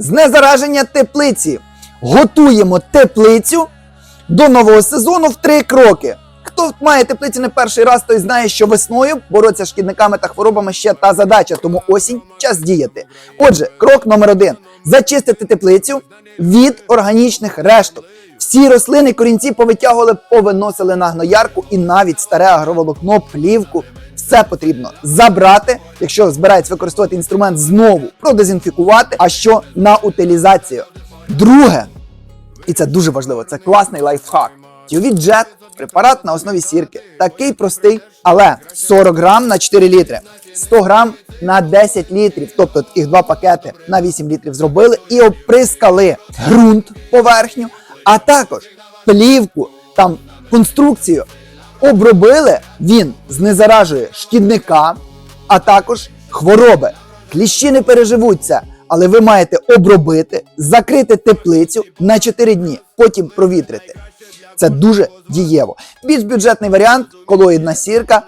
Знезараження теплиці. Готуємо теплицю до нового сезону в три кроки. Хто має теплиці не перший раз, той знає, що весною боротися з шкідниками та хворобами ще та задача, тому осінь час діяти. Отже, крок номер один: зачистити теплицю від органічних решток. Всі рослини, корінці повитягували, повиносили на гноярку і навіть старе агроволокно, плівку. Все потрібно забрати, якщо збирається використовувати інструмент, знову продезінфікувати, а що на утилізацію. Друге, і це дуже важливо, це класний лайфхак. Тювіт Джет препарат на основі сірки. Такий простий, але 40 грам на 4 літри, 100 грам на 10 літрів, тобто їх два пакети на 8 літрів зробили і оприскали ґрунт поверхню, а також плівку, там конструкцію. Обробили, він знезаражує шкідника, а також хвороби. Кліщі не переживуть це, але ви маєте обробити, закрити теплицю на 4 дні, потім провітрити. Це дуже дієво. Більш бюджетний варіант колоїдна сірка,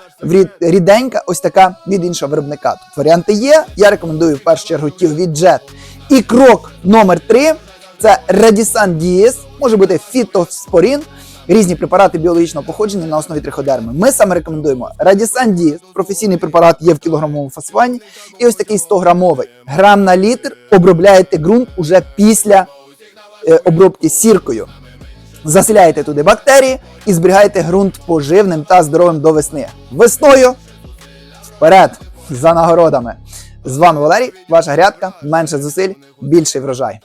ріденька, ось така від іншого виробника. Тут варіанти є. Я рекомендую в першу чергу ті від Jet. І крок номер 3 це Redisan Dies, може бути фітоспорін, різні препарати біологічного походження на основі триходерми. Ми саме рекомендуємо Redisan Dies, професійний препарат є в кілограмовому фасуванні, і ось такий 100 грамовий. Грам на літр обробляєте ґрунт уже після е, обробки сіркою. Заселяєте туди бактерії і зберігаєте ґрунт поживним та здоровим до весни. Весною вперед за нагородами. З вами Валерій, ваша грядка, менше зусиль, більший врожай.